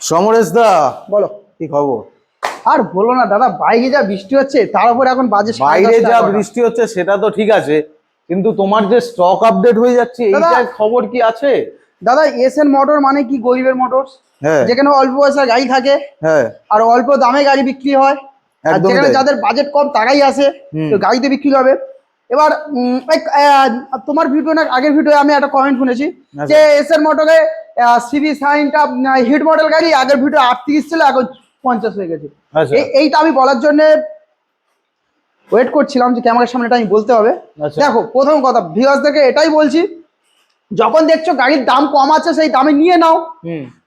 সমরেশ দা বলো। কি খবর? আর বলো না দাদা বাইরে যা বৃষ্টি হচ্ছে তার উপর এখন বাজে বাইরে যা বৃষ্টি হচ্ছে সেটা তো ঠিক আছে কিন্তু তোমার যে স্টক আপডেট হয়ে যাচ্ছে এইটার খবর কি আছে? দাদা এসএন মোটর মানে কি গরিবের মোটর হ্যাঁ। যেখানে অল্প পয়সা গাড়ি থাকে হ্যাঁ। আর অল্প দামে গাড়ি বিক্রি হয়। আর যেখানে যাদের বাজেট কম তারাই আসে তো গাড়িতে বিক্রি হবে। এবার তোমার ভিডিও না আগের ভিডিও আমি একটা কমেন্ট শুনেছি। যে এসএন মোটরে সিবি সাইনটা হিট মডেল গাড়ি আগের ভিডিও আটত্রিশ ছিল এখন পঞ্চাশ হয়ে গেছে। আচ্ছা। এইটা আমি বলার জন্য ওয়েট করছিলাম যে ক্যামেরার সামনে এটা আমি বলতে হবে। আচ্ছা। দেখো প্রথম কথা ভিউয়ার্সদেরকে এটাই বলছি যখন দেখছ গাড়ির দাম কম আছে সেই দামে নিয়ে নাও।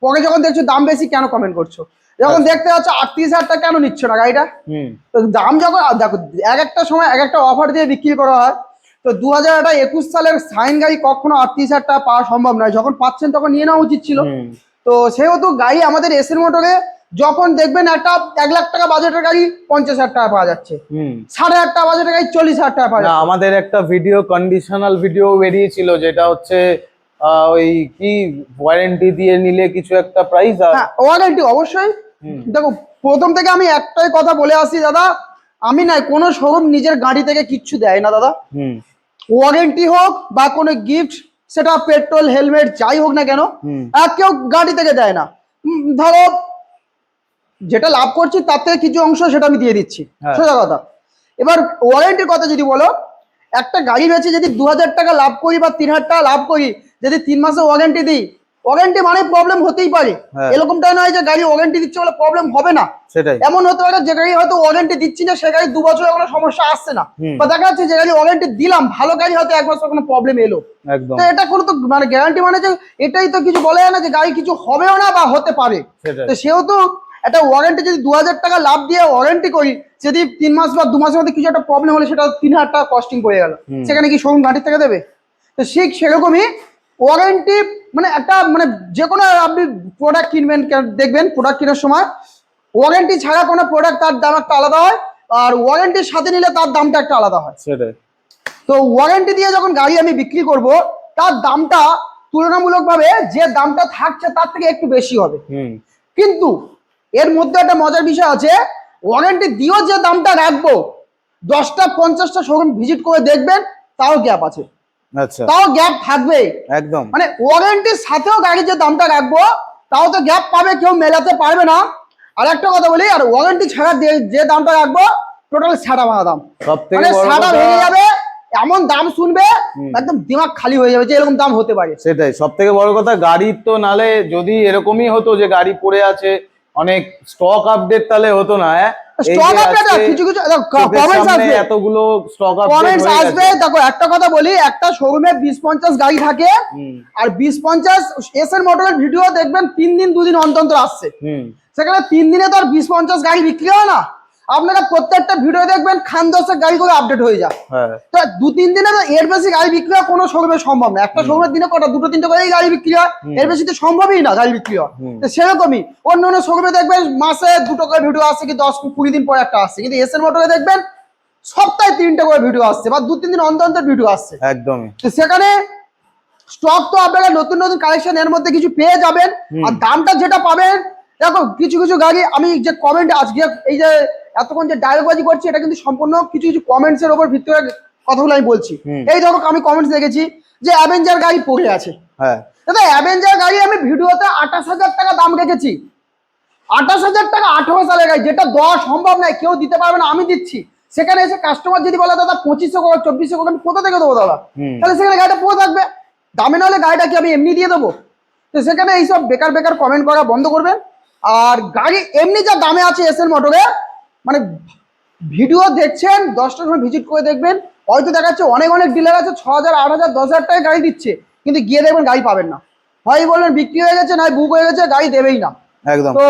পরে যখন দেখছ দাম বেশি কেন কমেন্ট করছ? যখন দেখতে পাচ্ছ আটত্রিশ হাজার টাকা কেন নিচ্ছ না গাড়িটা? হুম। তো দাম যখন দেখো এক একটা সময় এক একটা অফার দিয়ে বিক্রি করা হয়। তো দু হাজার একুশ সালের সাইন গাড়ি কখনো আটত্রিশ হাজার টাকা পাওয়া সম্ভব নয়। যখন পাচ্ছেন তখন নিয়ে নেওয়া উচিত ছিল। তো সেহেতু গাড়ি আমাদের এসের মোটরে যখন দেখবেন একটা এক লাখ টাকা বাজেটের গাড়ি পঞ্চাশ হাজার টাকা পাওয়া যাচ্ছে। সাড়ে আট টাকা বাজেটের গাড়ি চল্লিশ হাজার টাকা পাওয়া যাচ্ছে। আমাদের একটা ভিডিও কন্ডিশনাল ভিডিও বেরিয়েছিল যেটা হচ্ছে ওই কি ওয়ারেন্টি দিয়ে নিলে কিছু একটা প্রাইস আর হ্যাঁ ওয়ারেন্টি অবশ্যই। দেখো প্রথম থেকে আমি একটাই কথা বলে আসি দাদা আমি নাই কোনো শোরুম নিজের গাড়ি থেকে কিচ্ছু দেয় না দাদা। ওয়ারেন্টি হোক বা কোনো গিফট সেটা পেট্রোল হেলমেট যাই হোক না কেন আর কেউ গাড়ি থেকে দেয় না। ধরো যেটা লাভ করছি তার থেকে কিছু অংশ সেটা আমি দিয়ে দিচ্ছি। হ্যাঁ। সোজা কথা। এবার ওয়ারেন্টির কথা যদি বলো একটা গাড়ি বেচে যদি দু হাজার টাকা লাভ করি বা তিন হাজার টাকা লাভ করি যদি তিন মাসে ওয়ারেন্টি দিই ওয়ারেন্টি মানে প্রবলেম হতেই পারে। হ্যাঁ। এরকমটা নয় যে গাড়ি ওয়ারেন্টি দিচ্ছে বলে প্রবলেম হবে না। সেটাই। এমন হতে পারে যে গাড়ি হয়তো ওয়ারেন্টি দিচ্ছি না সে গাড়ি দু বছর কোনো সমস্যা আসছে না। বা দেখা যাচ্ছে যে গাড়ি ওয়ারেন্টি দিলাম ভালো গাড়ি হয়তো এক বছর কোনো প্রবলেম এলো। তো এটা কোনো তো মানে গ্যারান্টি মানে যে এটাই তো কিছু বলে না যে গাড়ি কিছু হবেও না বা হতে পারে। তো সেহেতু একটা ওয়ারেন্টি যদি দু হাজার টাকা লাভ দিয়ে ওয়ারেন্টি করি যদি তিন মাস বা দু মাসের মধ্যে কিছু একটা প্রবলেম হলে সেটা তিন হাজার টাকা কস্টিং পড়ে গেল। সেখানে কি শোরুম গাড়ি থেকে দেবে? তো ঠিক সেরকমই ওয়ারেন্টি মানে একটা মানে যে কোনো আপনি প্রোডাক্ট কিনবেন দেখবেন প্রোডাক্ট কেনার সময় ওয়ারেন্টি ছাড়া কোনো প্রোডাক্ট তার দাম একটা আলাদা হয় আর ওয়ারেন্টির সাথে নিলে তার দামটা একটা আলাদা হয়। সেটাই। তো ওয়ারেন্টি দিয়ে যখন গাড়ি আমি বিক্রি করব তার দামটা তুলনামূলকভাবে যে দামটা থাকছে তার থেকে একটু বেশি হবে। কিন্তু এর মধ্যে একটা মজার বিষয় আছে ওয়ারেন্টি দিয়েও যে দামটা রাখব দশটা পঞ্চাশটা শোরুম ভিজিট করে দেখবেন তাও গ্যাপ আছে। আচ্ছা। তাও গ্যাপ থাকবে একদম। মানে ওয়ারেন্টির সাথেও গাড়ির যে দামটা রাখব তাও তো গ্যাপ পাবে কেউ মেলাতে পারবে না। আর একটা কথা বলি আর ওয়ারেন্টি ছাড়া যে- দামটা রাখব টোটাল ছাড়া ভাঙা দাম। সব থেকে মানে সাদা ভেঙে যাবে এমন দাম শুনবে একদম দিমাগ খালি হয়ে যাবে যে এরকম দাম হতে পারে। সেটাই সব থেকে বড় কথা গাড়ির তো নালে যদি এরকমই হতো যে গাড়ি পড়ে আছে অনেক স্টক আপডেট তাহলে হতো না হ্যাঁ? এই স্টক আপডেট কিছু কিছু কমেন্টস আসবে। এতগুলো স্টক আপডেট কমেন্টস আসবে দেখো একটা কথা বলি একটা শোরুমে বিশ পঞ্চাশ গাড়ি থাকে আর বিশ পঞ্চাশ এস এর মডেলের ভিডিও দেখবেন তিন দিন দুদিন অন্তর অন্তর আসছে। সেখানে তিন দিনে তো আর বিশ পঞ্চাশ গাড়ি বিক্রি হয় না। আপনারা প্রত্যেকটা ভিডিও দেখবেন খান দশের গাড়ি করে আপডেট হয়ে যায়। হ্যাঁ। তো দু তিন দিনে তো এর বেশি গাড়ি বিক্রি হওয়া কোনো শোরুমে সম্ভব না। একটা শোরুমের দিনে কটা দুটো তিনটে করেই গাড়ি বিক্রি হয় এর বেশি তো সম্ভবই না গাড়ি বিক্রি হয় তো সেরকমই অন্য অন্য শোরুমে দেখবেন মাসে দুটো করে ভিডিও আসছে কি দশ কুড়ি দিন পরে একটা আসছে কিন্তু এস এর মোটরে দেখবেন সপ্তাহে তিনটে করে ভিডিও আসছে বা দু তিন দিন অন্তর অন্তর ভিডিও আসছে। একদমই। তো সেখানে স্টক তো আপনারা নতুন নতুন কালেকশন এর মধ্যে কিছু পেয়ে যাবেন। আর দামটা যেটা পাবেন দেখো কিছু কিছু গাড়ি আমি যে কমেন্ট আজকে এই যে এতক্ষণ যে ডায়লগবাজি করছি এটা কিন্তু সম্পূর্ণ কিছু কিছু কমেন্টস এর উপর ভিত্তি করে কথাগুলো আমি বলছি। এই ধরো আমি কমেন্টস দেখেছি যে অ্যাভেঞ্জার গাড়ি পড়ে আছে। হ্যাঁ। দাদা অ্যাভেঞ্জার গাড়ি আমি ভিডিওতে আঠাশ হাজার টাকা দাম রেখেছি। আঠাশ হাজার টাকা আঠারো সালের গাড়ি যেটা দেওয়া সম্ভব নয় কেউ দিতে পারবে না আমি দিচ্ছি। সেখানে এসে কাস্টমার যদি বলে দাদা পঁচিশশো করে চব্বিশশো করে আমি কোথা থেকে দেবো দাদা? তাহলে সেখানে গাড়িটা পড়ে থাকবে। দামে নাহলে গাড়িটা কি আমি এমনি দিয়ে দেবো? তো সেখানে এইসব বেকার বেকার কমেন্ট করা বন্ধ করবেন আর গাড়ি এমনি যা দামে আছে এস এল মোটরে মানে ভিডিও দেখছেন দশটার সময় ভিজিট করে দেখবেন হয়তো দেখা যাচ্ছে অনেক অনেক ডিলার আছে ছ হাজার আট হাজার দশ হাজার টাকায় গাড়ি দিচ্ছে কিন্তু গিয়ে দেখবেন গাড়ি পাবেন না। হয় বলবেন বিক্রি হয়ে গেছে না বুক হয়ে গেছে গাড়ি দেবেই না। একদম। তো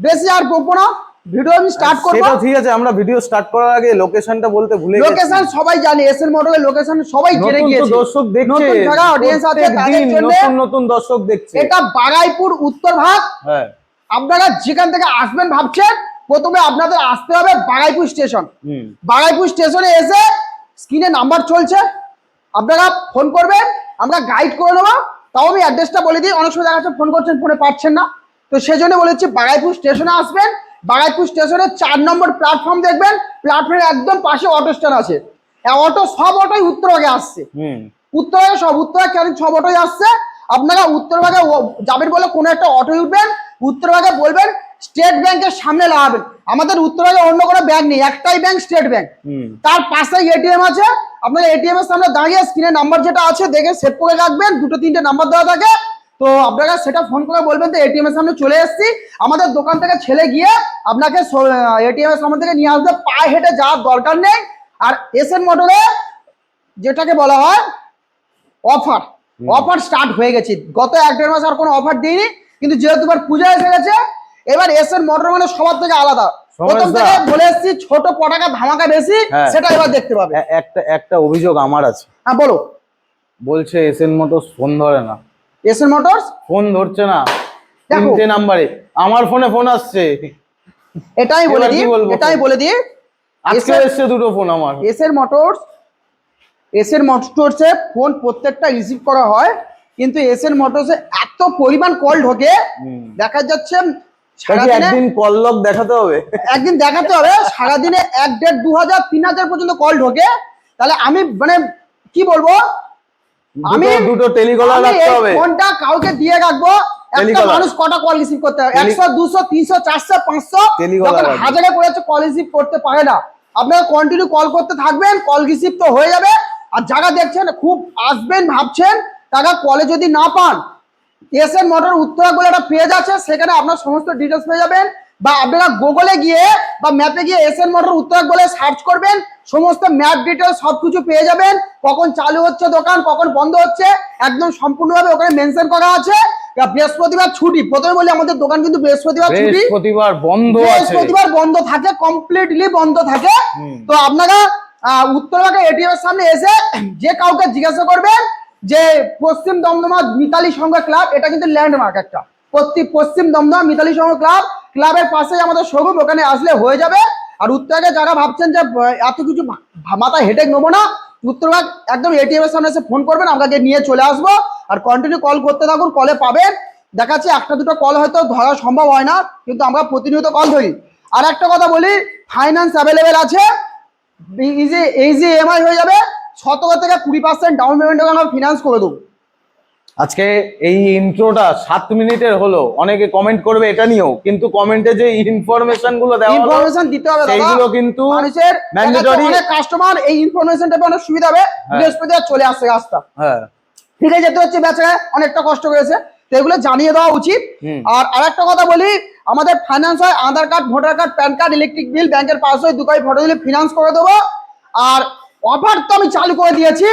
বেশি আর বকবো না ভিডিও আমি স্টার্ট করব। সেটা ঠিক আছে আমরা ভিডিও স্টার্ট করার আগে লোকেশনটা বলতে ভুলে গেছি। লোকেশন সবাই জানে এস এল মোটরের লোকেশন সবাই জেনে নতুন গিয়েছে। দর্শক দেখছে নতুন যারা audience আছে তাদের জন্যে- নতুন নতুন দর্শক দেখছে। এটা বাগাইপুর উত্তর ভাগ। হ্যাঁ। আপনারা যেখান থেকে আসবেন ভাবছেন প্রথমে আপনাদের আসতে হবে বাগাইপুর স্টেশন। বাগাইপুর স্টেশনে এসে স্ক্রিনে নাম্বার চলছে আপনারা ফোন করবেন আমরা গাইড করে নেব। তাও আমি অ্যাড্রেসটা বলে দিই অনেক সময় দেখা যাচ্ছে ফোন করছেন ফোনে পাচ্ছেন না। তো সেই জন্য বলেছি বাগাইপুর স্টেশনে আসবেন বাগাইপুর স্টেশনে চার নম্বর প্ল্যাটফর্ম দেখবেন প্ল্যাটফর্মের একদম পাশে অটো স্ট্যান্ড আছে। অটো সব অটোই উত্তরভাগে আসছে। উত্তরভাগে সব উত্তরভাগে কেন সব অটোই আসছে? আপনারা উত্তরভাগে যাবেন বলে কোনো একটা অটো উঠবেন উত্তরভাগে বলবেন স্টেট ব্যাংকের সামনে লাগাবেন। আমাদের উত্তরভাগে অন্য কোনো ব্যাংক নেই একটাই ব্যাংক স্টেট ব্যাংক। তার পাশে এটিএম আছে আপনার এটিএম এর সামনে দাঁড়িয়ে স্ক্রিনে নাম্বার যেটা আছে দেখে সেভ করে রাখবেন দুটো তিনটে নাম্বার দেওয়া থাকে। তো আপনারা সেটা ফোন করে বলবেন তো এটিএম এর সামনে চলে এসেছি। আমাদের দোকান থেকে ছেলে গিয়ে আপনাকে এটিএম এর সামনে থেকে নিয়ে আসবে। পায়ে হেঁটে যাওয়ার দরকার নেই। আর এস এসএন মোটরে যেটাকে বলা হয় অফার অফার স্টার্ট হয়ে গেছে। গত এক দেড় মাস আর কোনো অফার দিইনি। কিন্তু যেহেতু এবার পূজা এসে গেছে এবার এস এর মোটর মানে সবার থেকে আলাদা। প্রথম সমস্যা। থেকে বলে এসেছি ছোট পটাকা ধামাকা বেশি হ্যাঁ। সেটা এবার দেখতে পাবে। একটা একটা অভিযোগ আমার আছে। হ্যাঁ বলো। বলছে মতো ফোন ধরে না। এসএন মোটরস ফোন ধরছে না। তিনটে নাম্বারে আমার ফোনে ফোন আসছে। এটাই বলে দিই? এটাই বলে দিই। আজকে এসএন এসছে দুটো ফোন আমার। এসএন মোটরস এসএন মোটরসে ফোন প্রত্যেকটা রিসিভ করা হয় কিন্তু এসএন মোটরসে এত পরিমাণ কল ঢোকে দেখা যাচ্ছে একদিন কল লক দেখাতে হবে। একদিন দেখাতে হবে সারাদিনে এক দেড় দু হাজার তিন হাজার পর্যন্ত কল ঢোকে। তাহলে আমি মানে কি বলব? আমি দুটো দুটো টেলিকলার রাখতে হবে। ফোনটা কাউকে দিয়ে রাখব একটা মানুষ কটা কল রিসিভ করতে হবে একশো দুশো তিনশো চারশো পাঁচশো। হাজারে পড়েছে কল রিসিভ করতে পারে না। আপনারা কন্টিনিউ কল করতে থাকবেন কল রিসিভ তো হয়ে যাবে। আর যারা দেখছেন খুব আসবেন ভাবছেন তারা কলে যদি না পান এসএন মোটর উত্তরা বলে একটা পেজ আছে সেখানে আপনার সমস্ত ডিটেলস পেয়ে যাবেন বা আপনারা গুগলে গিয়ে বা ম্যাপে গিয়ে এসএন মোটর উত্তরা বলে সার্চ করবেন সমস্ত ম্যাপ ডিটেলস সবকিছু পেয়ে যাবেন কখন চালু হচ্ছে দোকান কখন বন্ধ হচ্ছে একদম সম্পূর্ণভাবে ওখানে মেনশন করা আছে। বৃহস্পতিবার ছুটি প্রথমে বলি আমাদের দোকান কিন্তু বৃহস্পতিবার ছুটি। বৃহস্পতিবার বন্ধ আছে। বৃহস্পতিবার বন্ধ থাকে কমপ্লিটলি বন্ধ থাকে। তো আপনারা আহ, উত্তরবাগে এটিএম এর সামনে এসে যে কাউকে জিজ্ঞাসা করবেন যে পশ্চিম দমদমা মিতালি সংঘ ক্লাব, এটা কিন্তু ল্যান্ডমার্ক একটা। পশ্চিম দমদমা মিতালি সংঘ ক্লাব, ক্লাবের পাশেই আমাদের শোরুম, ওখানে আসলে হয়ে যাবে। আর উত্তরাগে যারা ভাবছেন যে এত কিছু মাথায় হেডেক নেব না উত্তরবাগ একদম এটিএম এর সামনে এসে ফোন করবেন আপনাকে নিয়ে চলে আসব। আর কন্টিনিউ কল করতে থাকুন কলে পাবেন। দেখাচ্ছে একটা দুটো কল হয়তো ধরা সম্ভব হয় না, কিন্তু আমরা প্রতিনিয়ত কল ধরি। আর একটা কথা বলি ফাইন্যান্স অ্যাভেলেবেল আছে। ইজি ইজি ইএমআই হয়ে যাবে সতেরো থেকে কুড়ি পার্সেন্ট ডাউন পেমেন্ট আমরা ফিনান্স করে দেবো। আজকে এই ইন্ট্রোটা সাত মিনিটের হলো। অনেকে কমেন্ট করবে এটা নিয়েও কিন্তু কমেন্টে যে ইনফরমেশনগুলো দেওয়া ইনফরমেশন দিতে হবে দাদা। সেইগুলো কিন্তু মানুষের mandatory। অনেক কাস্টমার এই ইনফরমেশনটা অনেক সুবিধা হবে বৃহস্পতিবার চলে আসছে রাস্তা। হ্যাঁ। ফিরে যেতে হচ্ছে বেচারা অনেকটা কষ্ট করেছে। তো এগুলো জানিয়ে দেওয়া উচিত। হুম। আর আরেকটা কথা বলি আমাদের ফাইন্যান্স হয় Aadhaar card voter card PAN card electric bill ব্যাংকের পাস হয় দুকাই ফটো দিলে ফিনান্স করে দেবো। আর অফার তো আমি চালু করে দিয়েছি।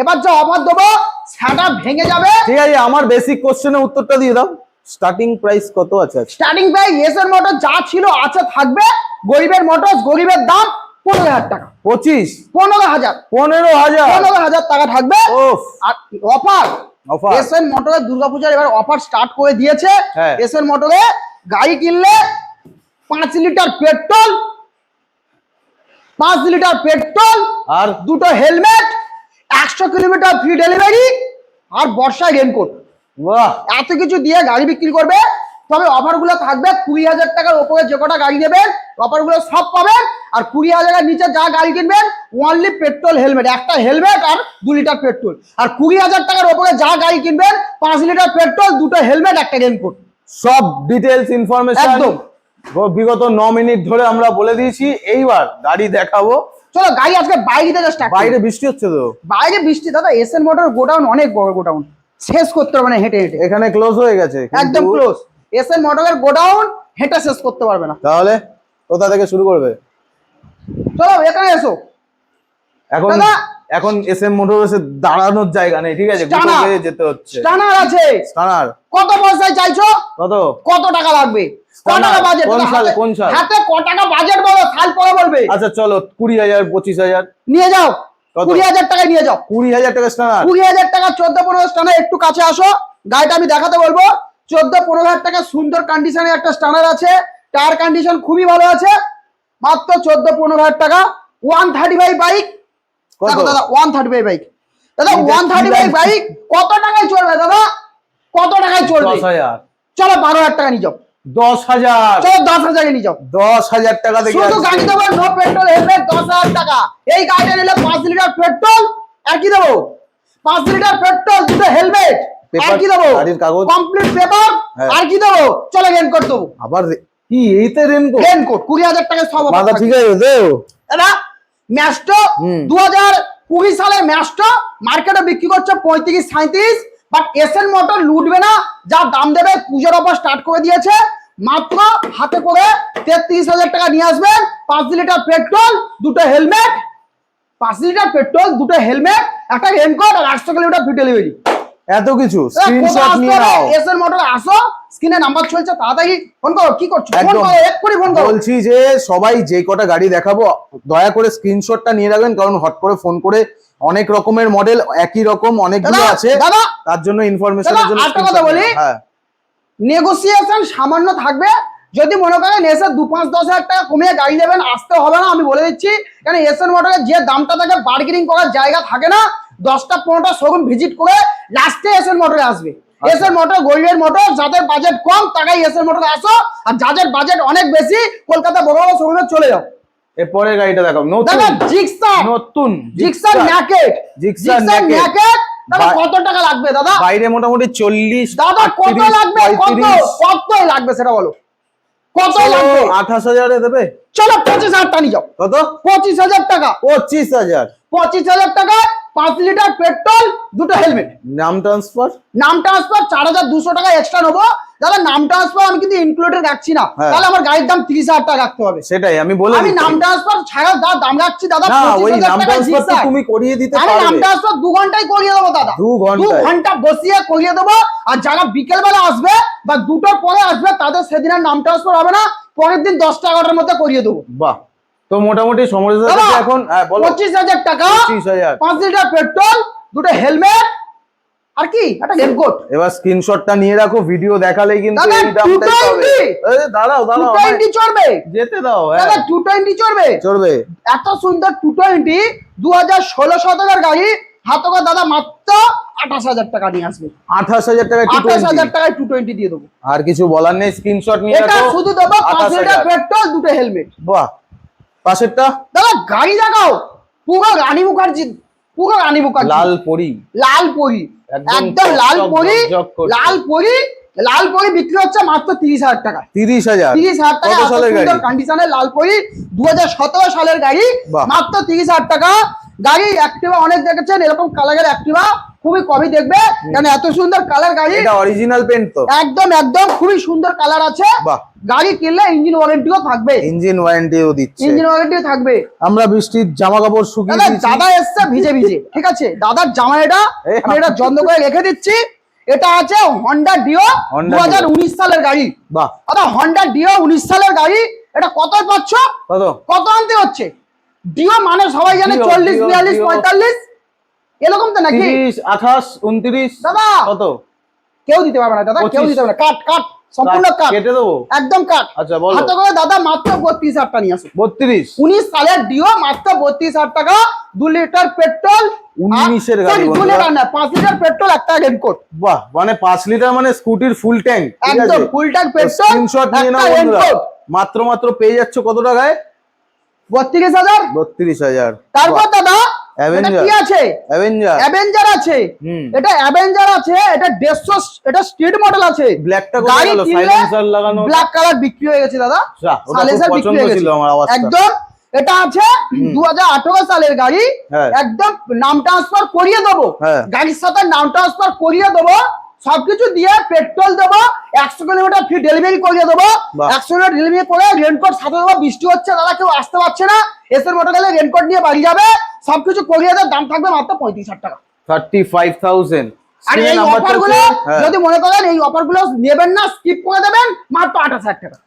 এবার যা অফার দেবো সেটা ভেঙে যাবে। ঠিক আছে আমার বেসিক কোশ্চেনের উত্তরটা দিয়ে দাও। স্টার্টিং প্রাইস কত আছে? স্টার্টিং প্রাইস এসের মোটর যা ছিল আছে থাকবে। গরিবের মোটর গরিবের দাম পনেরো হাজার টাকা। পঁচিশ? পনেরো হাজার। পনেরো হাজার? পনেরো হাজার টাকা থাকবে। আর অফার Offer। এসএন মোটরে দুর্গাপূজার এবার অফার স্টার্ট করে দিয়েছে। হ্যাঁ। এসএন মোটরে গাড়ি কিনলে পাঁচ লিটার পেট্রোল পাঁচ লিটার পেট্রোল আর দুটো হেলমেট একশো কিলোমিটার ফ্রি ডেলিভারি আর বর্ষায় রেনকোট এত কিছু দিয়ে গাড়ি বিক্রি করবে তবে অফারগুলো থাকবে কুড়ি হাজার টাকার ওপরে যে কটা গাড়ি নেবেন অফারগুলো সব পাবেন আর কুড়ি হাজারের নিচে যা গাড়ি কিনবেন ওনলি পেট্রোল হেলমেট একটা হেলমেট আর দু লিটার পেট্রোল আর কুড়ি হাজার টাকার ওপরে যা গাড়ি কিনবেন পাঁচ লিটার পেট্রোল দুটো হেলমেট একটা রেনকোট সব ডিটেলস ইনফরমেশন একদম। বিগত ন মিনিট ধরে আমরা বলে দিয়েছি এইবার গাড়ি দেখাবো। চলো গাড়ি আজকে বাইরে স্টার্ট বাইরে বৃষ্টি হচ্ছে তো? বাইরে বৃষ্টি দাদা এসএন মোটর গোডাউন অনেক বড় গোডাউন। শেষ করতে পারবে না হেঁটে হেঁটে। এখানে ক্লোজ হয়ে গেছে একদম ক্লোজ এসএন মোটরের গোডাউন হেঁটে শেষ করতে পারবে না। তাহলে কোথা থেকে শুরু করবে? চলো এখানে এসো। এখন। এখন এস এম মোটরসে দাঁড়ানোর জায়গা নেই ঠিক আছে? যেতে হচ্ছে। স্টানার আছে। স্টানার কত পয়সায় চাইছো? কত? কত টাকা লাগবে? টাকা বাজেট কোন সাল, কোন সাল? হাতে ক টাকা বাজেট বলো সাল পরে বলবে। আচ্ছা চলো নিয়ে যাও নিয়ে যাও। টাকা স্টানার টাকা স্টানার একটু কাছে আসো গাড়িটা আমি দেখাতে বলব। চোদ্দ পনেরো হাজার টাকা সুন্দর কন্ডিশনে একটা স্টানার আছে। টায়ার কন্ডিশন খুবই ভালো আছে। মাত্র চোদ্দ পনেরো হাজার টাকা। ওয়ান থার্টি ফাইভ বাইক কত? দাদা ওয়ান থার্টি ফাইভ বাইক দাদা এটা ওয়ান কি থার্টি ফাইভ bike? বাইক কত টাকায় চলবে দাদা? কত টাকায় চলবে? চলো বারো হাজার টাকা নিয়ে যাও। দশ হাজার। চলো দশ হাজার নিয়ে যাও। দশ হাজার টাকা থেকে শুধু গাড়ি দেবো নো পেট্রোল হেলমেট দশ হাজার টাকা। এই গাড়িটা নিলে পাঁচ লিটার পেট্রোল আর কি দেবো? পাঁচ লিটার পেট্রোল দুটো হেলমেট আর কি দেবো? গাড়ির কাগজ। কমপ্লিট পেপার হ্যাঁ। আর কি দেবো? চলো রেনকোট দেবো। আবার কি এইতে রেনকোট কুড়ি হাজার টাকা সব মাথা ঠিক আছে তো? দাদা দু হাজার কুড়ি সালের মার্কেটে বিক্রি করছে পঁয়ত্রিশ সাঁত্রিশ বাট এসএন মোটর লুটবে না, যা দাম দেবে, পুজোর ওপর স্টার্ট করে দিয়েছে। মাত্র হাতে করে তেত্রিশ হাজার টাকা নিয়ে আসবেন। পাঁচ লিটার পেট্রোল দুটো হেলমেট পাঁচ লিটার পেট্রোল দুটো হেলমেট একটা রেনকোট আর আটশো কিলোমিটার ফ্রি ডেলিভারি এত কিছু স্ক্রিনশট নিয়ে নাও। এসএন মোটর আসো স্ক্রিনে নাম্বার চলছে তাড়াতাড়ি ফোন করো কি করছ? ফোন। করো এক্ষুনি ফোন করো। বলছি যে সবাই যে কটা গাড়ি দেখাবো দয়া করে স্ক্রিনশটটা নিয়ে রাখবেন কারণ হট করে ফোন করে অনেক রকমের মডেল একই রকম অনেকগুলো আছে। তার জন্য ইনফরমেশনের জন্য আরেকটা কথা বলি। নিয়ে- হ্যাঁ। নেগোসিয়েশন সামান্য থাকবে। যদি মনে করেন এসে দু পাঁচ দশ হাজার টাকা কমিয়ে গাড়ি দেবেন আসতে হবে না আমি বলে দিচ্ছি। কারণ এসএন মোটরের যে দামটা থাকে বার্গেনিং করার জায়গা থাকে না দশটা পনেরোটা শোরুম ভিজিট করে লাস্টে এসএন মোটরে আসবে। এসএন মোটর গোল্ডের মোটর যাদের বাজেট কম তারাই এসএন মোটরে আসো। আর যাদের বাজেট অনেক বেশি কলকাতা বড় বড় শোরুমে চলে যাও। এরপরে গাড়িটা দেখাও নতুন। জিক্সার নতুন। জিক্সার ন্যাকেট জিক্সার ন্যাকেট দাদা কত টাকা লাগবে দাদা? বাইরে মোটামুটি চল্লিশ দাদা কত লাগবে? কত? কত লাগবে সেটা বলো। কত লাগবে? আঠাশ হাজারে দেবে। চলো পঁচিশ হাজার টাকা নিয়ে যাও। কত? পঁচিশ হাজার টাকা। পঁচিশ হাজার। পঁচিশ হাজার টাকা পাঁচ লিটার পেট্রোল দুটো হেলমেট। নাম ট্রান্সফার নাম ট্রান্সফার চার হাজার দুশো টাকা এক্সট্রা নেব। দাদা নাম ট্রান্সফার আমি কিন্তু ইনক্লুডেড রাখছি না। হ্যাঁ। তাহলে আমার গাড়ির দাম তিরিশ হাজার টাকা রাখতে হবে। সেটাই আমি বলে আমি নাম ট্রান্সফার ছাড়া যা দাম রাখছি দাদা ওই নাম ট্রান্সফার তো তুমি করিয়ে দিতে আমি নাম ট্রান্সফার দু ঘন্টায় করিয়ে দেবো দাদা। দু ঘণ্টা দু ঘণ্টা বসিয়ে করিয়ে দেবো। আর যারা বিকেল বেলা আসবে বা দুটোর পরে আসবে তাদের সেদিন আর নাম ট্রান্সফার হবে না। পরের দিন দশটা এগারোটার মধ্যে করিয়ে দেবো। বাহ। তো মোটামুটি দাদা, এখন হ্যাঁ পঁচিশ হাজার টাকা পঁচিশ হাজার। পাঁচ লিটার পেট্রোল দুটো হেলমেট আর কি? একটা রেনকোট এবার স্ক্রিনশটটা নিয়ে রাখো ভিডিও দেখালেই কিন্তু এই দামটাই পাবে। এই, দাঁড়াও দাঁড়াও আমায় টোয়েন্টি চড়বে। যেতে দাও দাদা হ্যাঁ টু চড়বে। এত সুন্দর টু টোয়েন্টি দু হাজার ষোলো শতকের গাড়ি হাতকা দাদা মাত্র আঠাশ হাজার টাকা নিয়ে আসবে। আঠাশ হাজার টাকা টু আঠাশ হাজার টাকায় টু টোয়েন্টি দিয়ে দেবো। আর কিছু বলার নেই স্ক্রিনশট নিয়ে এটা শুধু দেবো পাঁচ 28,000 লিটার পেট্রোল দুটো হেলমেট। বাহ পাশেরটা? দাদা গাড়ি দেখাও। পুরো রানী মুখার্জি পুরো রানী মুখার্জি। লাল পরি। লাল পরি। একদম লাল পরি লাল পরি লাল পরি বিক্রি হচ্ছে মাত্র তিরিশ হাজার টাকা। তিরিশ হাজার? তিরিশ হাজার টাকা সুন্দর কন্ডিশনের লাল পরি দু সতেরো সালের গাড়ি মাত্র তিরিশ হাজার টাকা। গাড়ি অ্যাক্টিভা অনেক দেখেছেন এরকম কালারের অ্যাক্টিভা খুবই কমই দেখবে। কারণ এত সুন্দর কালার গাড়ি? এটা অরিজিনাল পেন্ট তো। একদম একদম খুবই সুন্দর কালার আছে। বাহ। গাড়ি কিনলে ইঞ্জিন ওয়ারেন্টিও থাকবে। ইঞ্জিন ওয়ারেন্টিও দিচ্ছে। ইঞ্জিন ওয়ারেন্টিও থাকবে। আমরা বৃষ্টির জামা কাপড় শুকিয়ে দিয়েছি। দাদা এসছে ভিজে ভিজে ঠিক আছে? দাদার জামা এটা আমি এটা যত্ন করে রেখে দিচ্ছি। এটা আছে হন্ডা ডিও দু হাজার উনিশ সালের গাড়ি। বাহ। দাদা হন্ডা ডিও উনিশ সালের গাড়ি এটা কত পাচ্ছ? কত? কত আনতে হচ্ছে? ডিও মানে সবাই জানে চল্লিশ বিয়াল্লিশ পঁয়তাল্লিশ। এরকম তো নাকি? তিরিশ আঠাশ উনত্রিশ দাদা! কত? কেউ দিতে পারবে না দাদা কেউ দিতে পারবে না। কাট কাট সম্পূর্ণ কাট কেটে। দেবো? একদম কাট। আচ্ছা বলো। হাতে করে দাদা মাত্র বত্রিশ হাজার টাকা নিয়ে আসো। বত্রিশ? উনিশ সালের ডিও মাত্র বত্রিশ হাজার টাকা লিটার পেট্রোল গাড়ি লিটার না লিটার পেট্রোল একটা রেনকোট বাহ মানে পাঁচ লিটার মানে স্কুটির ফুল ট্যাঙ্ক একদম ফুল ট্যাঙ্ক পেট্রোল স্ক্রিনশট নিয়ে নাও বন্ধুরা। মাত্র মাত্র পেয়ে যাচ্ছ কত টাকায়? বত্রিশ হাজার। বত্রিশ হাজার। তারপর দাদা। কি আছে? অ্যাভেঞ্জার অ্যাভেঞ্জার আছে। এটা অ্যাভেঞ্জার আছে এটা দেড়শো এটা স্ট্রিট মডেল আছে। ব্ল্যাকটা গাড়ি কোথায় গেল? কিনলে সাইলেন্সার লাগানো। ব্ল্যাক কালার বিক্রি হয়ে গেছে দাদা। সাইলেন্সার বিক্রি হয়ে গেছে। একদম এটা আছে সালের গাড়ি। হ্যাঁ। একদম নাম ট্রান্সফার করিয়ে দেবো। হ্যাঁ। গাড়ির সাথে নাম ট্রান্সফার করিয়ে দেবো। সবকিছু দিয়ে পেট্রোল দেবো একশো কিলোমিটার ফ্রি ডেলিভারি করিয়ে দেবো। একশো কিলোমিটার ডেলিভারি করে রেনকোট সাথে দেবো বৃষ্টি হচ্ছে দাদা কেউ আসতে পারছে না। এসের মোটর গেলে রেনকোট নিয়ে বাড়ি যাবে সবকিছু করিয়ে দেওয়ার দাম থাকবে মাত্র পঁয়ত্রিশ হাজার টাকা। থার্টি ফাইভ থাউজেন্ড আর এই অফারগুলো। যদি মনে করেন এই অফারগুলো নেবেন না স্কিপ করে দেবেন মাত্র আঠাশ হাজার টাকা।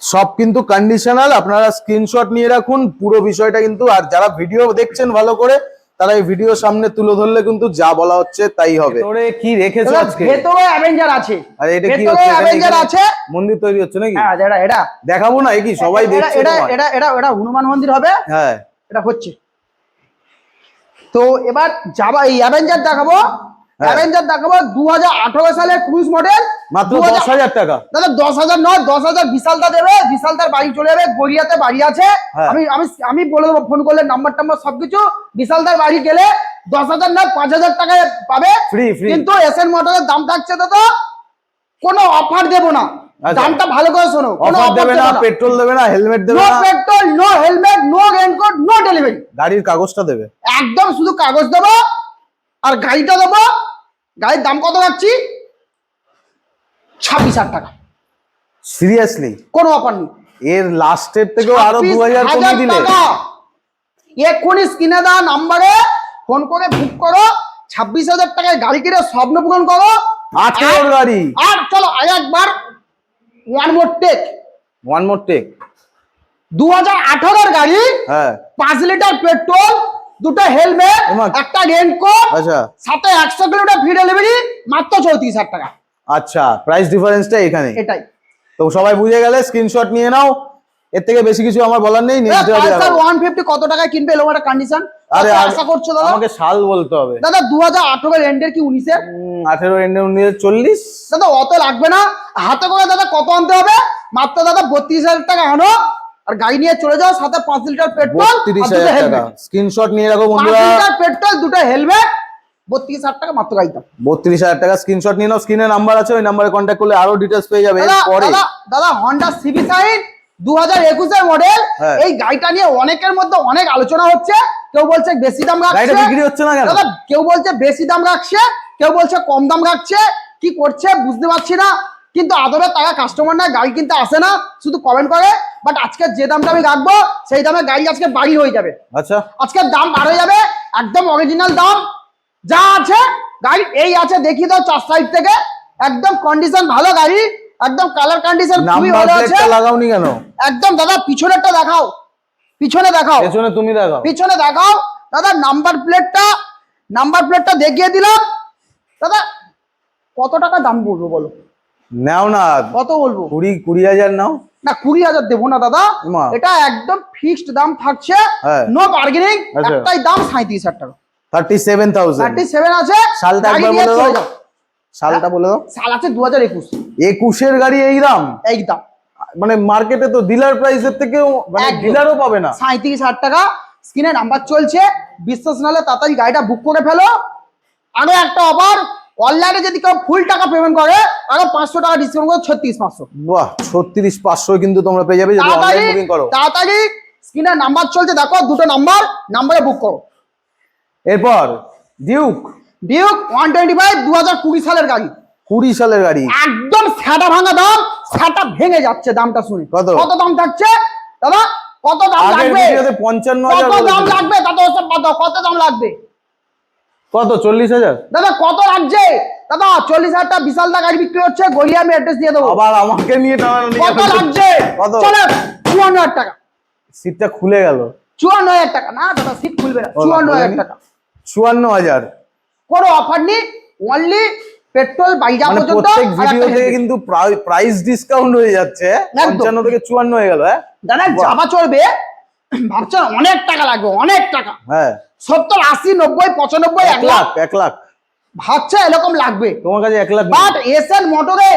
সব কিন্তু কন্ডিশনাল আপনারা স্ক্রিনশট নিয়ে রাখুন পুরো বিষয়টা কিন্তু আর যারা ভিডিও দেখছেন ভালো করে তারা এই ভিডিও সামনে তুলে ধরলে কিন্তু যা বলা হচ্ছে তাই হবে। তোরে কি রেখেছো আজকে? ভেতরে অ্যাভেঞ্জার আছে। আর এটা কি হচ্ছে? অ্যাভেঞ্জার আছে। মন্দির তৈরি হচ্ছে নাকি? হ্যাঁ এটা এটা। দেখাবো না কি? সবাই এটা- দেখছে এটা এটা এটা এটা হনুমান মন্দির হবে। হ্যাঁ। এটা হচ্ছে। তো এবার যাবা এই অ্যাভেঞ্জার দেখাবো। অ্যাভেঞ্জার দেখাবো দু হাজার আঠারো সালের ক্রুজ মডেল মাত্র দশ হাজার টাকা। দাদা দশ হাজার নয় দশ হাজার বিশালটা দেবে বিশালটার বাড়ি চলে যাবে গড়িয়াতে বাড়ি আছে। হ্যাঁ। আমি আমি আমি বলে দেবো ফোন করলে নাম্বার টাম্বার সবকিছু। বিশালদার বাড়ি গেলে দশ হাজার না পাঁচ হাজার টাকায় পাবে। ফ্রি ফ্রি কিন্তু এসএন মোটরের দাম থাকছে দাদা কোনো অফার দেবো না। আচ্ছা। দামটা ভালো করে শোনো কোনো অফার দেবে না পেট্রোল দেবে না হেলমেট দেবে নো না। Petrol no helmet no raincoat no delivery গাড়ির কাগজটা দেবে। একদম শুধু কাগজ দেবো আর গাড়িটা দেবো গাড়ির দাম কত রাখছি? ছাব্বিশ হাজার টাকা। সিরিয়াসলি কোনো অফার নেই। এর লাস্টের থেকেও আরও দু হাজার কমিয়ে দিলে? এক্ষুনি স্ক্রিনে দেওয়া নাম্বারে ফোন করে বুক করো। ছাব্বিশ হাজার টাকায় গাড়ি কিনে স্বপ্ন পূরণ করো। আঠেরোর গাড়ি। আর চলো আর একবার one more take one more take দু হাজার আঠারোর গাড়ি হ্যাঁ। পাঁচ লিটার পেট্রোল দুটো হেলমেট একটা রেনকোট আচ্ছা। সাথে একশো কিলোমিটার ফ্রি ডেলিভারি মাত্র চৌত্রিশ হাজার টাকা। আচ্ছা প্রাইস ডিফারেন্সটা এখানে। এটাই। তো সবাই বুঝে গেলে স্ক্রিনশট নিয়ে নাও। এর থেকে বেশি কিছু আমার বলার নেই নেক্সট পালসার ওয়ান ফিফটি কত টাকায় কিনবে এরকম একটা কন্ডিশন আরে আশা করছ দাদা? আমাকে সাল বলতে হবে। দাদা দু হাজার আঠারো এন্ডের কি উনিশের? আঠেরো এন্ডে উনিশ চল্লিশ। দাদা অত লাগবে না। হাতে করে দাদা কত আনতে হবে? মাত্র দাদা বত্রিশ হাজার টাকা আনো। আর গাড়ি নিয়ে চলে যাও সাথে পাঁচ লিটার পেট্রোল বত্রিশ হাজার টাকা। স্ক্রিনশট নিয়ে রাখো বন্ধুরা। লিটার পেট্রোল দুটো হেলমেট বত্রিশ হাজার টাকা মাত্র বত্রিশ হাজার টাকা স্ক্রিনশট নিয়ে নাও স্ক্রিনে নাম্বার আছে ওই নাম্বারে কন্ট্যাক্ট করলে আরও ডিটেলস পেয়ে যাবে দাদা পরে দাদা দাদা হন্ডা সিবি সাইন দু হাজার একুশের মডেল হ্যাঁ। এই গাড়িটা নিয়ে অনেকের মধ্যে অনেক আলোচনা হচ্ছে। কেউ বলছে বেশি দাম রাখছে। বিক্রি হচ্ছে না দাদা কেউ বলছে বেশি দাম রাখছে কেউ বলছে কম দাম রাখছে। কি করছে বুঝতে পারছি না। কিন্তু আদরে তারা কাস্টমার না গাড়ি কিনতে আসে না শুধু কমেন্ট করে বাট আজকে যে দামটা আমি রাখব সেই দামে গাড়ি আজকে বাড়ি হয়ে যাবে। আচ্ছা। আজকে দাম হয়ে যাবে একদম অরিজিনাল দাম যা আছে গাড়ি এই আছে দেখি দাও চার সাইড থেকে একদম কন্ডিশন ভালো গাড়ি একদম কালার কন্ডিশন খুবই ভালো আছে। লাগাওনি কেন? একদম দাদা পিছনেরটা দেখাও পিছনে দেখাও। পেছনে তুমি দেখাও। পিছনে দেখাও দাদা নাম্বার প্লেটটা নাম্বার প্লেটটা দেখিয়ে দিলাম। দাদা কত টাকা দাম বলব বলো? নাও না কত বলব? কুড়ি কুড়ি হাজার নাও। না কুড়ি হাজার দেবো না দাদা। এটা একদম ফিক্সড দাম থাকছে। হ্যাঁ। নো বার্গেনিং আচ্ছা। একটাই দাম সাঁত্রিশ হাজার টাকা। Thirty seven thousand thirty seven আছে সালটা একবার বলে দাও। সালটা বলে দাও। সাল আছে দু হাজার একুশ। একুশের গাড়ি এই দাম? এই দাম। মানে মার্কেটে তো ডিলার প্রাইসের থেকেও মানে ডিলারও পাবে না। সাঁত্রিশ হাজার টাকা স্ক্রিনে নাম্বার চলছে। বিশ্বাস নাহলে তাড়াতাড়ি গাড়িটা বুক করে ফেলো। আরও একটা অফার অনলাইনে যদি কেউ ফুল টাকা পেমেন্ট করে আরও পাঁচশো টাকা ডিসকাউন্ট করে ছত্রিশ পাঁচশো। বাহ ছত্রিশ পাঁচশো কিন্তু তোমরা পেয়ে যাবে যদি তাড়াতাড়ি অনলাইন বুকিং করো। তাড়াতাড়ি স্ক্রিনে নাম্বার চলছে দেখো দুটো নাম্বার নাম্বারে বুক করো। এরপর Duke Duke one twenty five দু হাজার কুড়ি সালের গাড়ি। কুড়ি সালের গাড়ি। একদম স্যাটা ভাঙা দাম স্যাটা ভেঙে যাচ্ছে দামটা শুনে। কত? কত দাম থাকছে? দাদা কত দাম লাগবে? পঞ্চান্ন কত দাম লাগবে? কত দাম লাগবে? কত চল্লিশ হাজার? দাদা কত লাগছে? দাদা চল্লিশ হাজার টাকা বিশাল টাকা গাড়ি বিক্রি হচ্ছে গলি আমি অ্যাড্রেস দিয়ে দেবো। আবার আমাকে নিয়ে কত লাগছে? কত? চুয়ান্ন হাজার টাকা। সিটটা খুলে গেল। চুয়ান্ন হাজার টাকা। না দাদা সিট খুলবে না। চুয়ান্ন হাজার টাকা। চুয়ান্ন হাজার। কোনো অফার নেই। অনলি পেট্রোল বাইজা পর্যন্ত প্রত্যেক ভিডিও থেকে। কিন্তু প্রাইস ডিসকাউন্ট হয়ে যাচ্ছে। একদম। পঞ্চান্ন থেকে চুয়ান্ন হয়ে গেল হ্যাঁ? দাদা। জামা চলবে। ভাবছেন অনেক টাকা লাগবে অনেক টাকা। হ্যাঁ। সত্তর আশি নব্বই পঁচানব্বই এক লাখ। এক লাখ। ভাবছে এরকম লাগবে। তোমার কাছে এক লাখ বাট এস এন মোটরে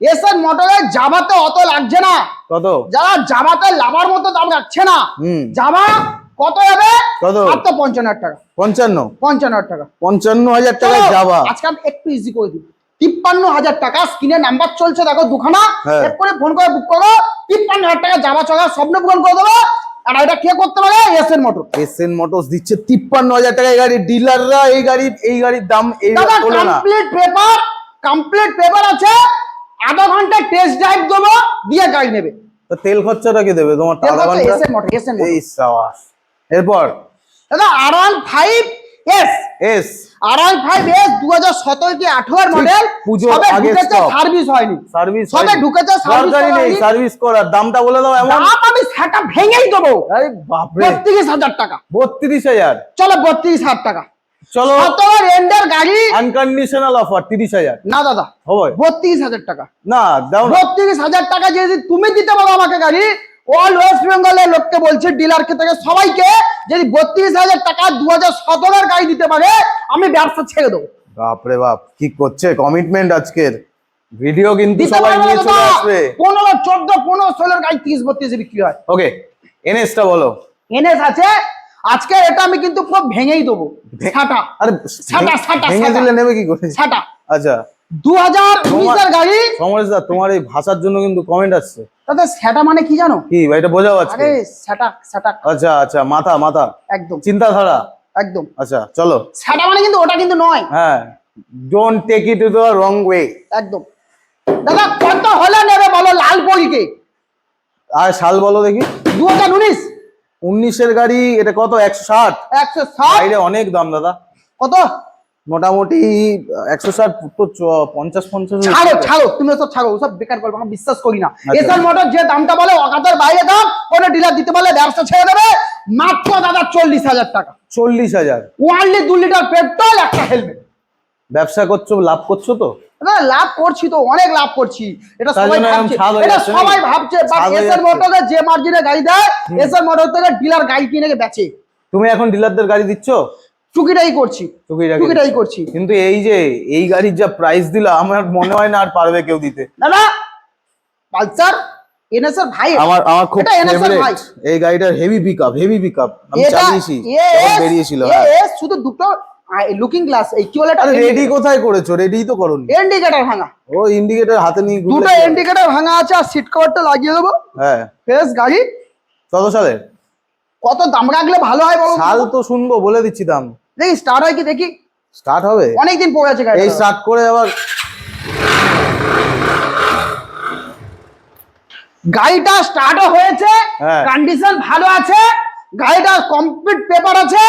এস এন মোটরে জামাতে অত লাগছে না। কত? যারা জামাতে লাভার মতো দাম রাখছে না হুম। জামা কত যাবে কত? মাত্র পঞ্চান্ন হাজার টাকা। পঞ্চান্ন? পঞ্চান্ন হাজার টাকা। পঞ্চান্ন হাজার টাকা যাবা আজকে আমি একটু ইজি করে দিই। তিপ্পান্ন হাজার টাকা স্ক্রিনে নাম্বার চলছে দেখো দুখানা। হ্যাঁ। এরপরে ফোন করে বুক করো। তিপ্পান্ন হাজার টাকা জামা চলা স্বপ্ন পূরণ করে দেবো। আর এটা কে করতে পারে? S N motor SN motors দিচ্ছে তিপ্পান্ন হাজার টাকা এই গাড়ি ডিলাররা এই গাড়ি এই গাড়ির দাম এই হলো না। কমপ্লিট পেপার কমপ্লিট পেপার আছে। আধা ঘণ্টা টেস্ট ড্রাইভ দেবো দিয়ে গাড়ি নেবে। তো তেল খরচাটা কি দেবে? তোমার আধা ঘণ্টা এসএন মোটর এসএন এই সাবাস। এরপর? দাদা R one five S S R one five S দু হাজার সতেরো কি আঠারো মডেল পুজোর সবে আগের সার্ভিস হয়নি। সার্ভিস সবে ঢুকেছে সার্ভিস নেই সার্ভিস করার। দামটা বলে দাও এমন। দাম আমি সেটা ভেঙেই দেবো। আরে বাপরে। বত্রিশ হাজার টাকা। বত্রিশ হাজার। চলো বত্রিশ হাজার টাকা। চলো। সতেরো রেন্ডের গাড়ি। আনকন্ডিশনাল অফার তিরিশ হাজার। না দাদা। হবে। বত্রিশ হাজার টাকা। না দাও না। বত্রিশ হাজার টাকা যদি তুমি দিতে পারো আমাকে গাড়ি অল ওয়েস্ট বেঙ্গলের লোককে বলছে ডিলারকে থেকে সবাইকে যদি বত্রিশ হাজার টাকা দু হাজার সতেরোর গাড়ি দিতে পারে আমি ব্যবসা ছেড়ে দেবো। বাপরে বাপ কি করছে? কমিটমেন্ট আজকের। ভিডিও কিন্তু সবাই নিয়ে চলে আসবে। পনেরো চোদ্দ পনেরো ষোলোর গাড়ি তিরিশ বত্রিশে বিক্রি হয়। ওকে এনএসটা বলো। এনএস আছে। আজকে এটা আমি কিন্তু পুরো ভেঙেই দেবো। ছাটা। আরে ছাটা, ছাটা, ভেঙে দিলে নেবে কি করে? ছাটা। আচ্ছা। দু হাজার গাড়ি সমরেশ দা তোমার এই ভাষার জন্য কিন্তু কমেন্ট আসছে। তাতে সেটা মানে কি জানো? কি ভাই এটা বোঝাও আজকে। আরে সেটা সেটা আচ্ছা আচ্ছা মাথা মাথা। একদম। চিন্তাধারা। একদম। আচ্ছা চলো। সেটা মানে কিন্তু ওটা কিন্তু নয়। হ্যাঁ। Don't take it to the wrong way একদম। দাদা কত হলে নেবে বলো লাল পরিকে আর সাল বলো দেখি। দু হাজার উনিশ। উনিশের গাড়ি এটা কত? একশো ষাট। একশো ষাট? অনেক দাম দাদা। কত? মোটামুটি একশো ষাট পঞ্চাশ পঞ্চাশ ছাড়ো ছাড়ো তুমি ওসব ছাড়ো ওসব বেকার গল্প আমি বিশ্বাস করি না। আচ্ছা। এসআর মোটর যে দামটা বলে অকাতের বাইরে দাম কোনো ডিলার দিতে পারলে ব্যবসা ছেড়ে দেবে মাত্র দাদা চল্লিশ হাজার টাকা। চল্লিশ হাজার। ওয়ানলি দু লিটার পেট্রোল একটা হেলমেট ব্যবসা করছ লাভ করছ তো? লাভ করছি তো অনেক লাভ করছি। এটা সবাই ভাবছে এটা সবাই ভাবছে বাট এসআর। মোটরে যে মার্জিনে গাড়ি দেয় এসআর মোটর থেকে ডিলার গাড়ি কিনে বেচে। তুমি এখন ডিলারদের গাড়ি দিচ্ছ? চুকিটাই করছি টুকিটাই করছি। কিন্তু এই যে এই গাড়ির যা প্রাইস দিলা আমার মনে হয় না আর পারবে কেউ দিতে। দাদা পালসার এনএসআর ভাই আমার আমার খুব। ফেভারিট এই গাড়িটার হেভি পিকআপ হেভি পিকআপ আমি চালিয়েছি বেরিয়েছিল হ্যাঁ। শুধু দুটো লুকিং গ্লাস এই কি বলে এটা? আরে রেডি কোথায় করেছ? রেডি তো করোনি। ইন্ডিকেটর ভাঙা। ও ইন্ডিকেটর হাতে নিয়ে দুটো ইন্ডিকেটর ভাঙা আছে আর সিট কভারটা লাগিয়ে দেবো। হ্যাঁ। ফ্রেশ গাড়ি। কত সালের? কত দাম রাখলে ভালো হয় বলো সাল তো শুনব বলে দিচ্ছি দাম। দেখি স্টার্ট হয় কি দেখি? স্টার্ট হবে। অনেকদিন পড়ে আছে গাড়ি এই স্টার্ট করে আবার গাড়িটা স্টার্টও হয়েছে হ্যাঁ। কন্ডিশন ভালো আছে গাড়িটা কমপ্লিট পেপার আছে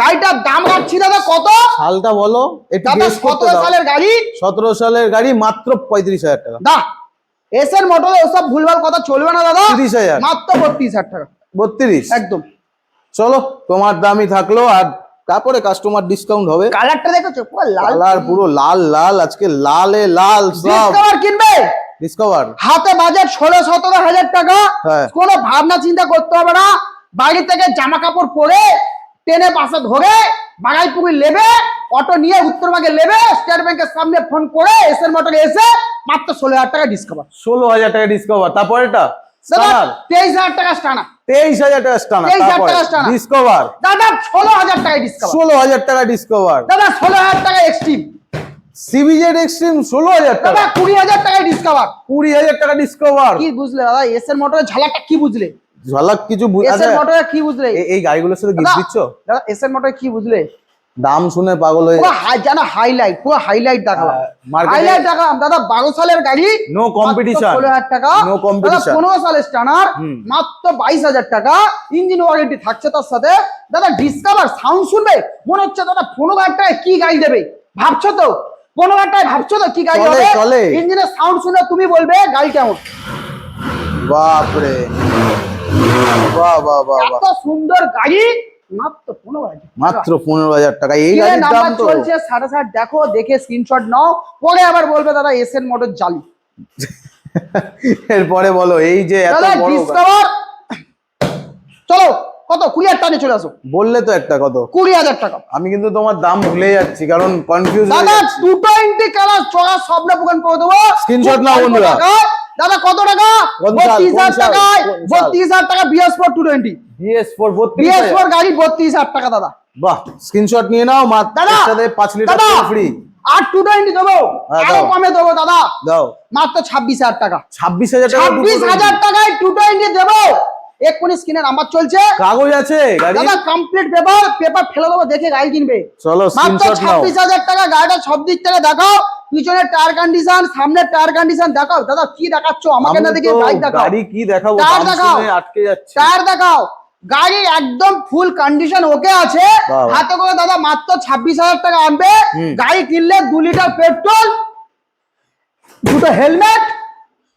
গাড়িটার দাম রাখছি দাদা কত? সালটা বলো এটা সতেরো সালের গাড়ি? সতেরো সালের গাড়ি মাত্র পঁয়ত্রিশ হাজার টাকা। দা এস এসএর মোটরে ওসব ভুলভাল কথা চলবে না দাদা। তিরিশ হাজার। মাত্র বত্রিশ হাজার টাকা। বত্রিশ। একদম। চলো তোমার দামই থাকল আর তারপরে কাস্টমার ডিসকাউন্ট হবে। কালারটা দেখেছ? পুরো লাল। কালার পুরো লাল লাল আজকে লালে লাল সব। ডিসকাভার কিনবে? ডিসকভার হাতে বাজেট ষোলো সতেরো হাজার টাকা। হ্যাঁ। কোনো ভাবনা চিন্তা করতে হবে না। বাড়ি থেকে জামা কাপড় পরে ট্রেনে পাশে ধরে বাগাইপুরি লেবে অটো নিয়ে উত্তরবাগে লেবে স্টেট ব্যাংকের সামনে ফোন করে এসের মোটরে এসে মাত্র ষোলো হাজার টাকা ডিসকাভার ষোলো হাজার টাকা ডিসকভার তারপরেটা টাকা হাজার টাকা স্টানা 23,000 তারপরে টাকা স্টানা। ডিসকভার দাদা ষোলো হাজার টাকা ডিসকাভার ষোলো হাজার টাকা ডিসকভার দাদা ষোলো হাজার টাকা এক্সট্রিম সিবিজেড এক্সট্রিম ষোলো হাজার টাকা। কুড়ি হাজার ডিসকাভার কুড়ি হাজার টাকা ডিসকভার কি বুঝলে দাদা? এসের মোটরের ঝালাকটা কি বুঝলে? ঝলক কিছু আচ্ছা, মোটরে কি বুঝলে? এই গাড়িগুলোর সাথে গিফট দাদা, দিচ্ছ? দাদা এসের মোটরে কি বুঝলে? দাম শুনে পাগল হয়ে জানা হাইলাইট পুরো হাইলাইট দেখালাম। হ্যাঁ, হাইলাইট দেখালাম। দাদা বারো সালের গাড়ি. ষোলো হাজার টাকা। No competition. পনেরো সালের স্টানার। মাত্র বাইশ হাজার টাকা। ইঞ্জিন ওয়ারেন্টি থাকছে তার সাথে। দাদা ডিসকাভার সাউন্ড শুনবে? মনে হচ্ছে দাদা পনেরো হাজার টাকায় কি গাড়ি দেবে? ভাবছ তো? পনেরো হাজার টাকায় ভাবছ তো কি গাড়ি হবে? চলে। ইঞ্জিনের সাউন্ড শুনে তুমি বলবে গাড়ি কেমন? বাপরে। বাহ বাহ বাহ বাহ। সুন্দর গাড়ি মাত্র পনেরো হাজার টাকা। এই গাড়ির দাম তো চলছে সাড়ে সাত দেখো দেখে স্ক্রিনশট নাও পরে আবার বলবে দাদা এসএন মোটর জালি এরপরে বলো এই যে এত বড় চলো কত? কুড়ি হাজার টাকা চলে আসো। বললে তো একটা কত? কুড়ি হাজার টাকা। আমি কিন্তু তোমার দাম ভুলে যাচ্ছি কারণ কনফিউজ দাদা টু টোয়েন্টি কালার চড়া সব না পুকান করে দেবো। খুব অল্প বন্ধুরা। দাদা কত টাকা? বত্রিশ হাজার টাকায় বত্রিশ হাজার টাকা BS four two twenty BS four BS four গাড়ি বত্রিশ হাজার টাকা দাদা। বাহ স্ক্রিনশট নিয়ে নাও মাত্র দাদা সাথে পাঁচ লিটার ফ্রি আর টু টোয়েন্টি দেবো হ্যাঁ, আরও কমে দেবো দাদা। দাও। মাত্র ছাব্বিশ হাজার টাকা। ছাব্বিশ হাজার ছাব্বিশ হাজার টাকায় টু টোয়েন্টি দেবো। এক্ষুনি স্ক্রিনে নাম্বার চলছে। কাগজ আছে গাড়ি দাদা কমপ্লিট পেপার পেপার ফেলে দেবো দেখে গাড়ি কিনবে। চলো মাত্র ছাব্বিশ হাজার টাকা গাড়িটা সব দিক থেকে দেখাও। পিছনের টায়ার কন্ডিশন সামনের টায়ার কন্ডিশন দেখাও। দাদা কি দেখাচ্ছ? আমাকে না দেখে বাইক দেখাও। গাড়ি কি দেখাবো? টায়ার দেখাও। আটকে যাচ্ছে। টায়ার দেখাও। গাড়ি একদম ফুল কন্ডিশন ওকে আছে। হাতে করে দাদা মাত্র ছাব্বিশ হাজার টাকা আনবে। গাড়ি কিনলে দু লিটার পেট্রোল দুটো হেলমেট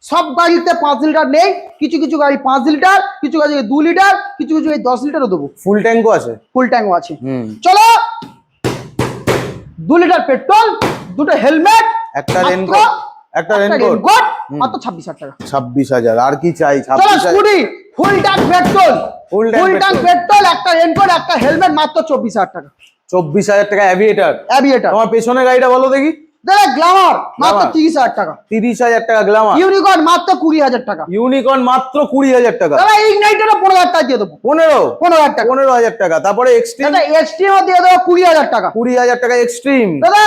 সব গাড়িতে পাঁচ লিটার নেই। কিছু কিছু গাড়ি পাঁচ লিটার কিছু গাড়ি দু লিটার কিছু কিছু গাড়ি দশ লিটারও দেবো। ফুল ট্যাঙ্কও আছে? ফুল ট্যাঙ্কও আছে। চলো দু লিটার পেট্রোল দুটো হেলমেট একটা রেনকোট একটা রেনকোট। মাত্র ছাব্বিশ হাজার টাকা। ছাব্বিশ হাজার আর কি চাই? চলো ছাব্বিশ হাজার। Scooty full tank petrol full tank petrol একটা রেনকোট একটা হেলমেট মাত্র চব্বিশ হাজার টাকা। চব্বিশ হাজার টাকা অ্যাভিয়েটার অ্যাভিয়েটার তোমার পেছনে গাড়িটা বলো দেখি। দাদা গ্লামার মাত্র Glamour। তিরিশ হাজার টাকা। তিরিশ হাজার টাকা গ্লামার ইউনিকর্ন মাত্র কুড়ি হাজার টাকা। ইউনিকর্ন মাত্র কুড়ি হাজার টাকা। দাদা পনেরো হাজার টাকা দিয়ে দেবো। পনেরো? পনেরো হাজার টাকা। পনেরো হাজার টাকা। তারপরে এক্সট্রিম দাদা এসটিএমও দিয়ে দেবো কুড়ি হাজার টাকা। কুড়ি হাজার টাকা এক্সট্রিম দাদা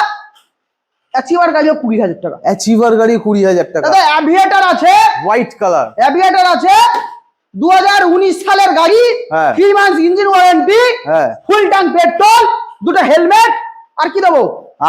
অ্যাচিভার গাড়িও কুড়ি হাজার টাকা। অ্যাচিভার গাড়ি কুড়ি হাজার টাকা। দাদা অ্যাভিয়েটার আছে। হোয়াইট কালার অ্যাভিয়েটার আছে। দু হাজার উনিশ সালের গাড়ি। হ্যাঁ। থ্রি মান্থ ইঞ্জিন ওয়ারেন্টি হ্যাঁ। ফুল ট্যাঙ্ক পেট্রোল দুটো হেলমেট আর কি দেবো?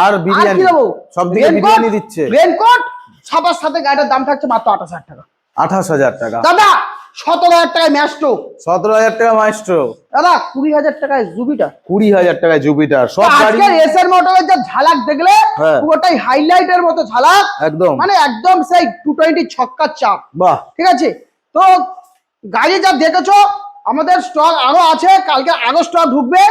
আর আর বিরিয়ানি। কি দেবো? সব দিকে বিরিয়ানি দিচ্ছে। রেনকোট ছাপার সাথে গাড়িটার দাম থাকছে মাত্র আঠাশ হাজার টাকা। আঠাশ হাজার টাকা। দাদা সতেরো হাজার টাকায় ম্যাস্টো সতেরো হাজার টাকা মাইস্ট্রো দাদা কুড়ি হাজার টাকায় জুবিটা। কুড়ি হাজার টাকায় জুপিটার সব গাড়ি আজকের এসএর মোটরের যা ঝালাক দেখলে হ্যাঁ। পুরোটাই হাইলাইটের মতো ঝালাক। একদম। মানে একদম সেই টু টোয়েন্টি ছক্কার চাপ। বাহ। ঠিক আছে? তো গাড়ি যা দেখেছ আমাদের স্টক আরও আছে কালকে আরও স্টক ঢুকবে।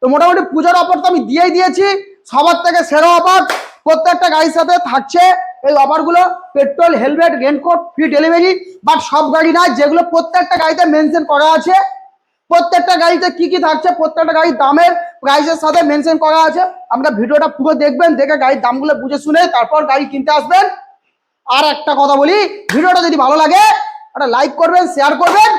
তো মোটামুটি পুজোর অফার তো আমি দিয়েই দিয়েছি। সবার থেকে সেরা অফার প্রত্যেকটা গাড়ির সাথে থাকছে। এই অফারগুলো petrol helmet raincoat free delivery but সব গাড়ি নয়, যেগুলো প্রত্যেকটা গাড়িতে মেনশন করা আছে। প্রত্যেকটা গাড়িতে কি কি থাকছে, প্রত্যেকটা গাড়ির দামের প্রাইসের সাথে মেনশন করা আছে। আমরা ভিডিওটা পুরো দেখবেন, দেখে গাড়ির দামগুলো বুঝে শুনে তারপর গাড়ি কিনতে আসবেন। আর একটা কথা বলি, ভিডিওটা যদি ভালো লাগে, একটা লাইক করবেন শেয়ার করবেন।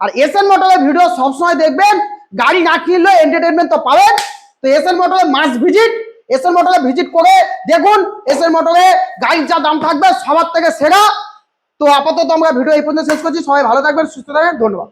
আর এসএন মোটরের ভিডিও সবসময় দেখবেন, গাড়ি না কিনলে এন্টারটেনমেন্ট তো পাবেন। তো এসএন মোটরে মাস্ট ভিজিট এসএন মোটরে ভিজিট করে দেখুন এস এসএন মোটরে গাড়ির যা দাম থাকবে সবার থেকে সেরা। তো আপাতত আমরা ভিডিও এই পর্যন্ত শেষ করছি। সবাই ভালো থাকবেন, সুস্থ থাকবেন, ধন্যবাদ।